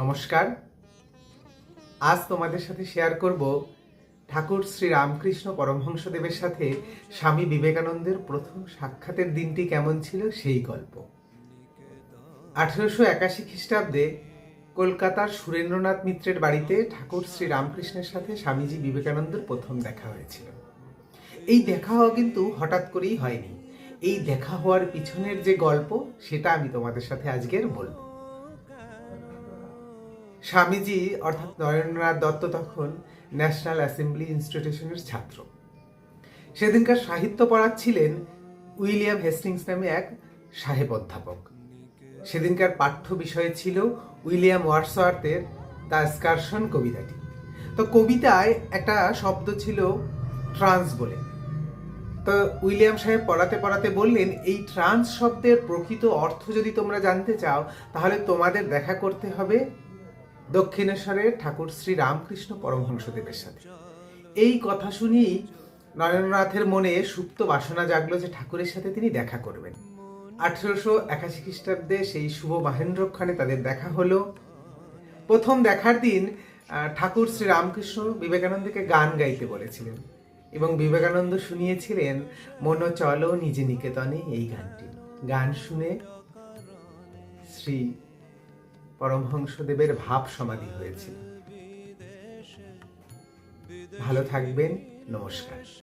নমস্কার। আজ তোমাদের সাথে শেয়ার করব ঠাকুর শ্রী রামকৃষ্ণ পরমহংসদেবের সাথে স্বামী বিবেকানন্দের প্রথম সাক্ষাতের দিনটি কেমন ছিল সেই গল্প। আঠেরোশো একাশি খ্রিস্টাব্দে কলকাতার সুরেন্দ্রনাথ মিত্রের বাড়িতে ঠাকুর শ্রী রামকৃষ্ণের সাথে স্বামীজি বিবেকানন্দের প্রথম দেখা হয়েছিল। এই দেখা হওয়া কিন্তু হঠাৎ করেই হয়নি। এই দেখা হওয়ার পিছনের যে গল্প, সেটা আমি তোমাদের সাথে আজকের বলব। স্বামীজি, অর্থাৎ নরেন্দ্রনাথ দত্ত তখন ন্যাশনাল অ্যাসেম্বলি ইনস্টিটিউশনের ছাত্র। সেদিনকার সাহিত্য পড়াচ্ছিলেন উইলিয়াম হেস্টিংস নামে এক সাহেব অধ্যাপক। সেদিনকার পাঠ্য বিষয় ছিল উইলিয়াম ওয়ার্ডসওয়ার্থের দ্য স্কারশন কবিতাটি। তো কবিতায় একটা শব্দ ছিল ট্রান্স বলে। তো উইলিয়াম সাহেব পড়াতে পড়াতে বললেন, এই ট্রান্স শব্দের প্রকৃত অর্থ যদি তোমরা জানতে চাও, তাহলে তোমাদের দেখা করতে হবে দক্ষিণেশ্বরের ঠাকুর শ্রী রামকৃষ্ণ পরমহংসদেবের সাথে। এই কথা শুনেই নরেন্দ্রনাথের মনে সুপ্ত বাসনা জাগলো যে ঠাকুরের সাথে তিনি দেখা করবেন। আঠেরোশো একাশি খ্রিস্টাব্দে সেই শুভ মাহেন্দ্রক্ষণে তাদের দেখা হলো। প্রথম দেখার দিন ঠাকুর শ্রী রামকৃষ্ণ বিবেকানন্দকে গান গাইতে বলেছিলেন এবং বিবেকানন্দ শুনিয়েছিলেন, মন চলো নিজে নিকেতনে এই গানটি। গান শুনে শ্রী পরমহংসদেবের ভাব সমাধি হয়েছিল। ভালো থাকবেন নমস্কার।